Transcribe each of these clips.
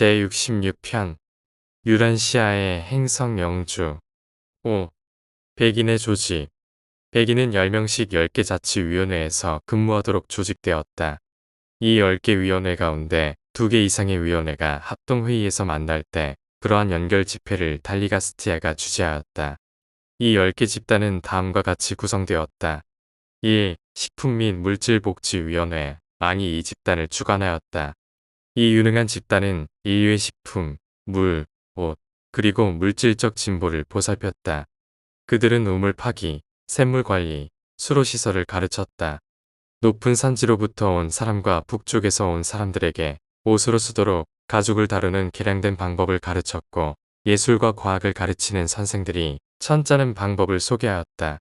제66편 유란시아의 행성 영주 5. 백인의 조직 백인은 10명씩 10개 자치위원회에서 근무하도록 조직되었다. 이 10개 위원회 가운데 2개 이상의 위원회가 합동회의에서 만날 때 그러한 연결 집회를 달리가스티아가 주재하였다. 이 10개 집단은 다음과 같이 구성되었다. 1. 식품 및 물질복지위원회 망이 이 집단을 주관하였다. 이 유능한 집단은 인류의 식품, 물, 옷, 그리고 물질적 진보를 보살폈다. 그들은 우물 파기, 샘물 관리, 수로 시설을 가르쳤다. 높은 산지로부터 온 사람과 북쪽에서 온 사람들에게 옷으로 쓰도록 가죽을 다루는 개량된 방법을 가르쳤고 예술과 과학을 가르치는 선생들이 천짜는 방법을 소개하였다.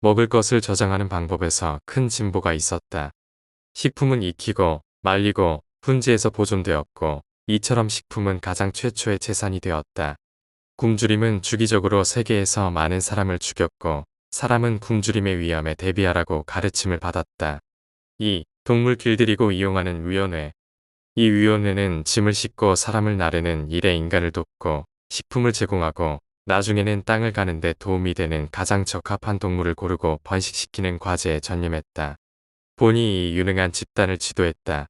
먹을 것을 저장하는 방법에서 큰 진보가 있었다. 식품은 익히고 말리고 훈지에서 보존되었고 이처럼 식품은 가장 최초의 재산이 되었다. 굶주림은 주기적으로 세계에서 많은 사람을 죽였고 사람은 굶주림의 위험에 대비하라고 가르침을 받았다. 2. 동물 길들이고 이용하는 위원회 이 위원회는 짐을 싣고 사람을 나르는 일에 인간을 돕고 식품을 제공하고 나중에는 땅을 가는데 도움이 되는 가장 적합한 동물을 고르고 번식시키는 과제에 전념했다. 본이 이 유능한 집단을 지도했다.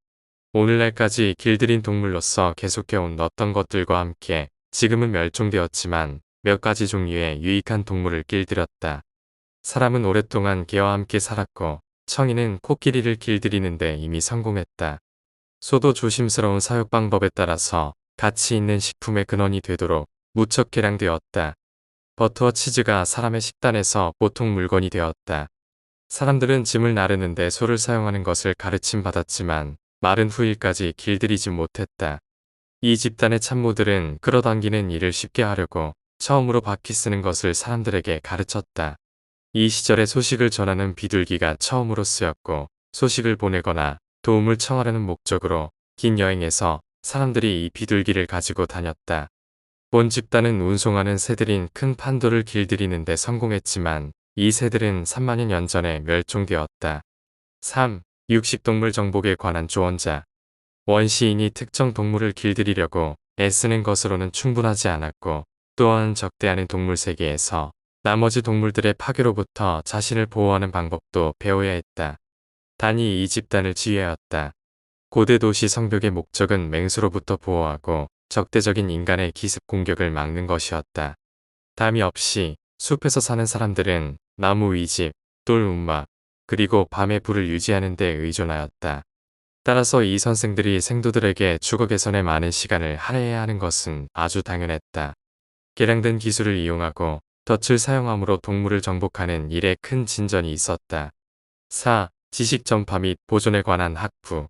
오늘날까지 길들인 동물로서 계속해온 어떤 것들과 함께 지금은 멸종되었지만 몇 가지 종류의 유익한 동물을 길들였다. 사람은 오랫동안 개와 함께 살았고 청이는 코끼리를 길들이는데 이미 성공했다. 소도 조심스러운 사육 방법에 따라서 가치 있는 식품의 근원이 되도록 무척 개량되었다. 버터와 치즈가 사람의 식단에서 보통 물건이 되었다. 사람들은 짐을 나르는데 소를 사용하는 것을 가르침 받았지만 마른 후일까지 길들이지 못했다. 이 집단의 참모들은 끌어당기는 일을 쉽게 하려고 처음으로 바퀴 쓰는 것을 사람들에게 가르쳤다. 이 시절에 소식을 전하는 비둘기가 처음으로 쓰였고 소식을 보내거나 도움을 청하려는 목적으로 긴 여행에서 사람들이 이 비둘기를 가지고 다녔다. 본 집단은 운송하는 새들인 큰 판도를 길들이는데 성공했지만 이 새들은 3만여 년 전에 멸종되었다. 3. 육식동물 정복에 관한 조언자. 원시인이 특정 동물을 길들이려고 애쓰는 것으로는 충분하지 않았고 또한 적대하는 동물 세계에서 나머지 동물들의 파괴로부터 자신을 보호하는 방법도 배워야 했다. 단이 이 집단을 지휘하였다. 고대 도시 성벽의 목적은 맹수로부터 보호하고 적대적인 인간의 기습 공격을 막는 것이었다. 담이 없이 숲에서 사는 사람들은 나무 위집, 돌 움막, 그리고 밤에 불을 유지하는 데 의존하였다. 따라서 이 선생들이 생도들에게 주거 개선에 많은 시간을 할애해야 하는 것은 아주 당연했다. 개량된 기술을 이용하고 덫을 사용함으로 동물을 정복하는 일에 큰 진전이 있었다. 4. 지식 전파 및 보존에 관한 학부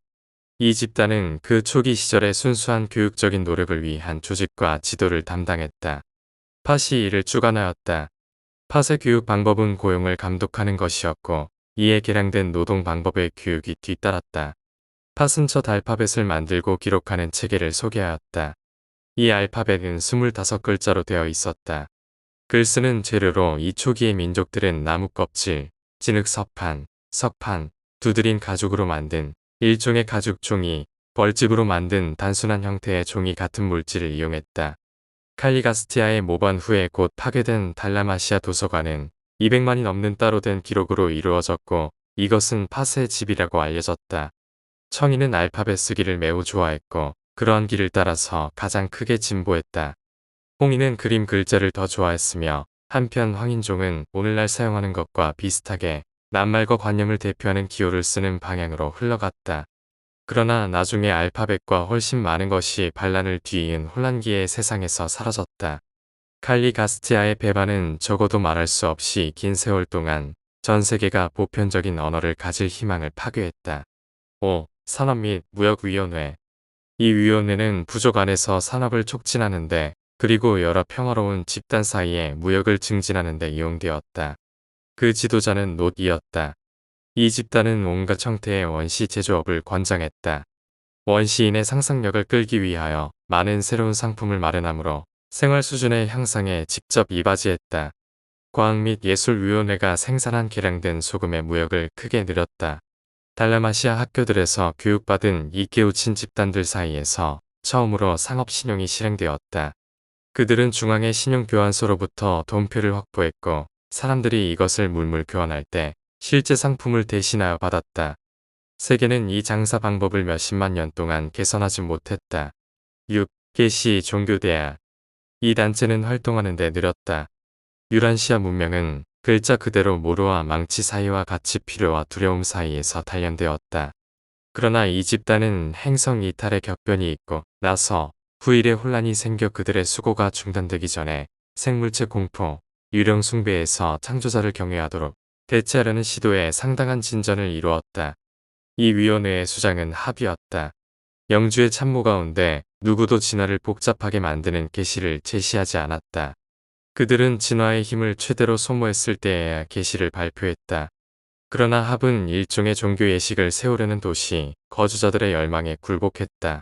이 집단은 그 초기 시절의 순수한 교육적인 노력을 위한 조직과 지도를 담당했다. 팟이 이를 주관하였다. 팟의 교육 방법은 고용을 감독하는 것이었고 이에 개량된 노동 방법의 교육이 뒤따랐다. 첫 알파벳을 만들고 기록하는 체계를 소개하였다. 이 알파벳은 25글자로 되어 있었다. 글 쓰는 재료로 이 초기의 민족들은 나무 껍질, 진흙 서판, 석판, 두드린 가죽으로 만든 일종의 가죽 종이, 벌집으로 만든 단순한 형태의 종이 같은 물질을 이용했다. 칼리가스티아의 모반 후에 곧 파괴된 달라마시아 도서관은 200만이 넘는 따로 된 기록으로 이루어졌고 이것은 팟의 집이라고 알려졌다. 청이는 알파벳 쓰기를 매우 좋아했고 그러한 길을 따라서 가장 크게 진보했다. 홍이는 그림 글자를 더 좋아했으며 한편 황인종은 오늘날 사용하는 것과 비슷하게 낱말과 관념을 대표하는 기호를 쓰는 방향으로 흘러갔다. 그러나 나중에 알파벳과 훨씬 많은 것이 반란을 뒤이은 혼란기의 세상에서 사라졌다. 칼리 가스티아의 배반은 적어도 말할 수 없이 긴 세월 동안 전 세계가 보편적인 언어를 가질 희망을 파괴했다. 5. 산업 및 무역위원회 이 위원회는 부족 안에서 산업을 촉진하는데 그리고 여러 평화로운 집단 사이에 무역을 증진하는 데 이용되었다. 그 지도자는 놋이었다. 이 집단은 온갖 형태의 원시 제조업을 권장했다. 원시인의 상상력을 끌기 위하여 많은 새로운 상품을 마련하므로 생활 수준의 향상에 직접 이바지했다. 과학 및 예술위원회가 생산한 개량된 소금의 무역을 크게 늘렸다. 달라마시아 학교들에서 교육받은 이 깨우친 집단들 사이에서 처음으로 상업 신용이 실행되었다. 그들은 중앙의 신용교환소로부터 돈표를 확보했고 사람들이 이것을 물물 교환할 때 실제 상품을 대신하여 받았다. 세계는 이 장사 방법을 몇십만 년 동안 개선하지 못했다. 6. 게시 종교대학 이 단체는 활동하는데 느렸다. 유란시아 문명은 글자 그대로 모로와 망치 사이와 같이 필요와 두려움 사이에서 단련되었다. 그러나 이 집단은 행성 이탈의 격변이 있고 나서 후일에 혼란이 생겨 그들의 수고가 중단되기 전에 생물체 공포, 유령 숭배에서 창조자를 경외하도록 대체하려는 시도에 상당한 진전을 이루었다. 이 위원회의 수장은 합이었다. 영주의 참모 가운데 누구도 진화를 복잡하게 만드는 계시를 제시하지 않았다. 그들은 진화의 힘을 최대로 소모했을 때에야 계시를 발표했다. 그러나 합은 일종의 종교 예식을 세우려는 도시, 거주자들의 열망에 굴복했다.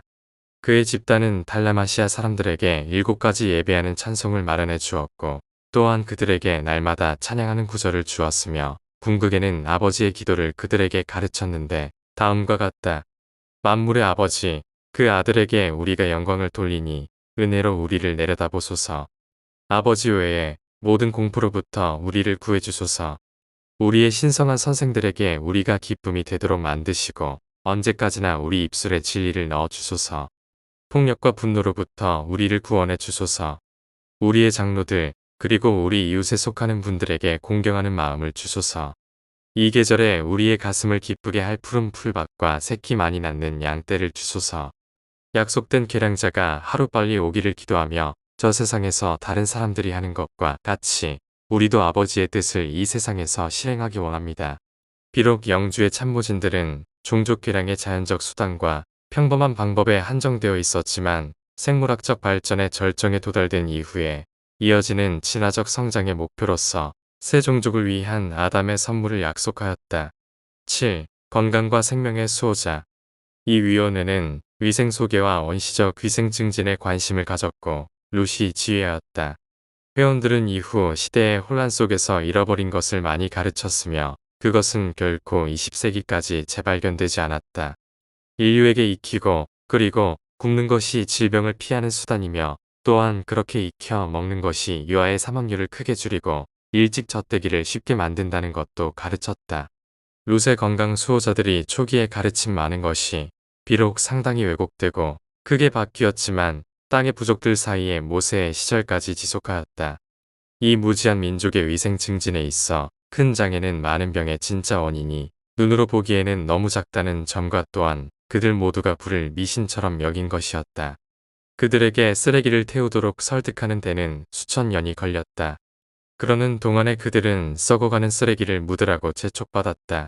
그의 집단은 달라마시아 사람들에게 일곱 가지 예배하는 찬송을 마련해 주었고, 또한 그들에게 날마다 찬양하는 구절을 주었으며, 궁극에는 아버지의 기도를 그들에게 가르쳤는데, 다음과 같다. 만물의 아버지, 그 아들에게 우리가 영광을 돌리니, 은혜로 우리를 내려다보소서. 아버지 외에 모든 공포로부터 우리를 구해주소서. 우리의 신성한 선생들에게 우리가 기쁨이 되도록 만드시고 언제까지나 우리 입술에 진리를 넣어주소서. 폭력과 분노로부터 우리를 구원해 주소서. 우리의 장로들 그리고 우리 이웃에 속하는 분들에게 공경하는 마음을 주소서. 이 계절에 우리의 가슴을 기쁘게 할 푸른 풀밭과 새끼 많이 낳는 양떼를 주소서. 약속된 계량자가 하루빨리 오기를 기도하며 저 세상에서 다른 사람들이 하는 것과 같이 우리도 아버지의 뜻을 이 세상에서 실행하기 원합니다. 비록 영주의 참모진들은 종족 개량의 자연적 수단과 평범한 방법에 한정되어 있었지만 생물학적 발전의 절정에 도달된 이후에 이어지는 진화적 성장의 목표로서 새 종족을 위한 아담의 선물을 약속하였다. 7. 건강과 생명의 수호자 이 위원회는 위생 소개와 원시적 위생 증진에 관심을 가졌고 루시 지휘하였다. 회원들은 이후 시대의 혼란 속에서 잃어버린 것을 많이 가르쳤으며 그것은 결코 20세기까지 재발견되지 않았다. 인류에게 익히고 그리고 굽는 것이 질병을 피하는 수단이며 또한 그렇게 익혀 먹는 것이 유아의 사망률을 크게 줄이고 일찍 젖대기를 쉽게 만든다는 것도 가르쳤다. 루세 건강 수호자들이 초기에 가르친 많은 것이 비록 상당히 왜곡되고 크게 바뀌었지만 땅의 부족들 사이에 모세의 시절까지 지속하였다. 이 무지한 민족의 위생 증진에 있어 큰 장애는 많은 병의 진짜 원인이 눈으로 보기에는 너무 작다는 점과 또한 그들 모두가 불을 미신처럼 여긴 것이었다. 그들에게 쓰레기를 태우도록 설득하는 데는 수천 년이 걸렸다. 그러는 동안에 그들은 썩어가는 쓰레기를 묻으라고 재촉받았다.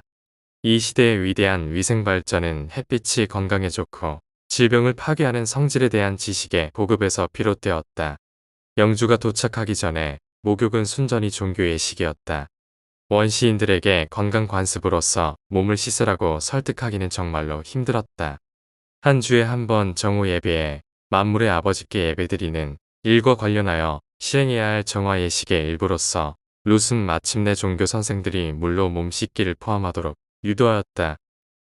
이 시대의 위대한 위생 발전은 햇빛이 건강에 좋고 질병을 파괴하는 성질에 대한 지식의 보급에서 비롯되었다. 영주가 도착하기 전에 목욕은 순전히 종교의 시기였다. 원시인들에게 건강 관습으로서 몸을 씻으라고 설득하기는 정말로 힘들었다. 한 주에 한 번 정오 예배에 만물의 아버지께 예배드리는 일과 관련하여 실행해야 할 정화 예식의 일부로서 룻은 마침내 종교 선생들이 물로 몸 씻기를 포함하도록 유도하였다.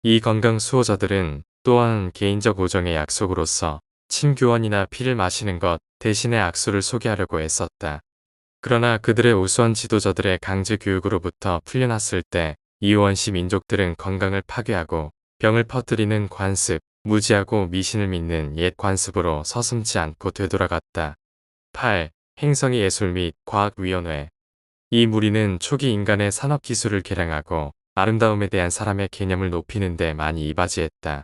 이 건강 수호자들은 또한 개인적 우정의 약속으로서 침교환이나 피를 마시는 것 대신에 악수를 소개하려고 애썼다. 그러나 그들의 우수한 지도자들의 강제 교육으로부터 풀려났을 때 이원시 민족들은 건강을 파괴하고 병을 퍼뜨리는 관습, 무지하고 미신을 믿는 옛 관습으로 서슴지 않고 되돌아갔다. 8. 행성의 예술 및 과학위원회 이 무리는 초기 인간의 산업기술을 개량하고 아름다움에 대한 사람의 개념을 높이는 데 많이 이바지했다.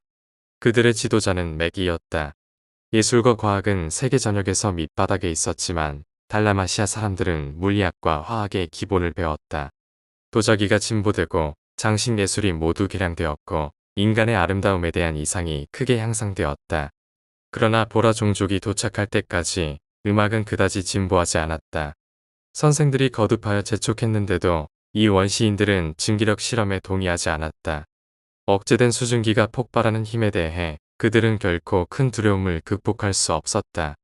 그들의 지도자는 맥이었다. 예술과 과학은 세계 전역에서 밑바닥에 있었지만 달라마시아 사람들은 물리학과 화학의 기본을 배웠다. 도자기가 진보되고 장식 예술이 모두 개량되었고 인간의 아름다움에 대한 이상이 크게 향상되었다. 그러나 보라 종족이 도착할 때까지 음악은 그다지 진보하지 않았다. 선생들이 거듭하여 재촉했는데도 이 원시인들은 증기력 실험에 동의하지 않았다. 억제된 수증기가 폭발하는 힘에 대해 그들은 결코 큰 두려움을 극복할 수 없었다.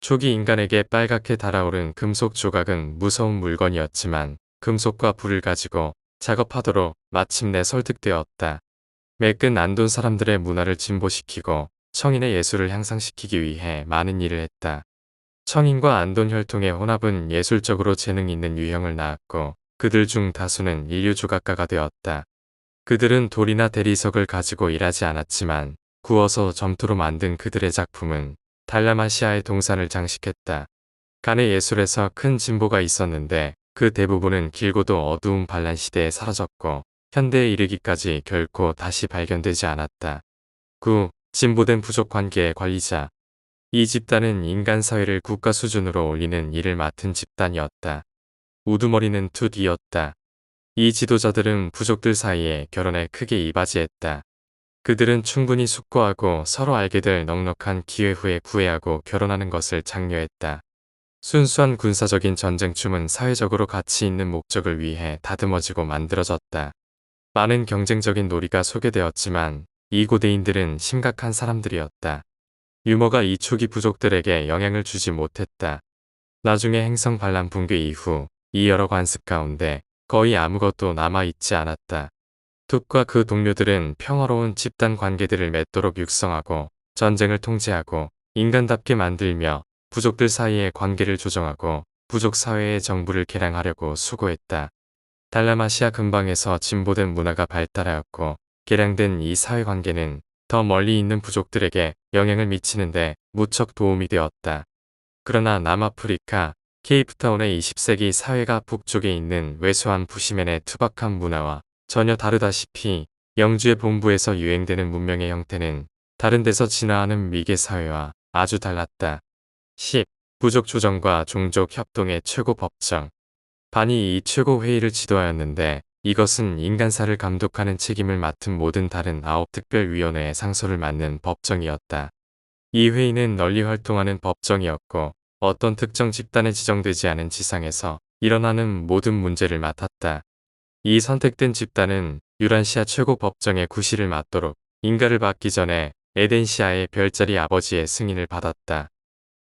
초기 인간에게 빨갛게 달아오른 금속 조각은 무서운 물건이었지만 금속과 불을 가지고 작업하도록 마침내 설득되었다. 매끈 안돈 사람들의 문화를 진보시키고 청인의 예술을 향상시키기 위해 많은 일을 했다. 청인과 안돈 혈통의 혼합은 예술적으로 재능 있는 유형을 낳았고 그들 중 다수는 인류 조각가가 되었다. 그들은 돌이나 대리석을 가지고 일하지 않았지만 구워서 점토로 만든 그들의 작품은 달라마시아의 동산을 장식했다. 간의 예술에서 큰 진보가 있었는데 그 대부분은 길고도 어두운 반란 시대에 사라졌고 현대에 이르기까지 결코 다시 발견되지 않았다. 9. 진보된 부족 관계의 관리자 이 집단은 인간 사회를 국가 수준으로 올리는 일을 맡은 집단이었다. 우두머리는 투이었다. 이 지도자들은 부족들 사이에 결혼에 크게 이바지했다. 그들은 충분히 숙고하고 서로 알게 될 넉넉한 기회 후에 구애하고 결혼하는 것을 장려했다. 순수한 군사적인 전쟁춤은 사회적으로 가치 있는 목적을 위해 다듬어지고 만들어졌다. 많은 경쟁적인 놀이가 소개되었지만 이 고대인들은 심각한 사람들이었다. 유머가 이 초기 부족들에게 영향을 주지 못했다. 나중에 행성 반란 붕괴 이후 이 여러 관습 가운데 거의 아무것도 남아있지 않았다. 툭과 그 동료들은 평화로운 집단 관계들을 맺도록 육성하고 전쟁을 통제하고 인간답게 만들며 부족들 사이의 관계를 조정하고 부족 사회의 정부를 개량하려고 수고했다. 달라마시아 근방에서 진보된 문화가 발달하였고 개량된 이 사회관계는 더 멀리 있는 부족들에게 영향을 미치는데 무척 도움이 되었다. 그러나 남아프리카 케이프타운의 20세기 사회가 북쪽에 있는 왜소한 부시맨의 투박한 문화와 전혀 다르다시피 영주의 본부에서 유행되는 문명의 형태는 다른 데서 진화하는 미개 사회와 아주 달랐다. 10. 부족 조정과 종족 협동의 최고 법정 반이 이 최고 회의를 지도하였는데 이것은 인간사를 감독하는 책임을 맡은 모든 다른 아홉 특별위원회의 상소를 맡는 법정이었다. 이 회의는 널리 활동하는 법정이었고 어떤 특정 집단에 지정되지 않은 지상에서 일어나는 모든 문제를 맡았다. 이 선택된 집단은 유란시아 최고 법정의 구실을 맡도록 인가를 받기 전에 에덴시아의 별자리 아버지의 승인을 받았다.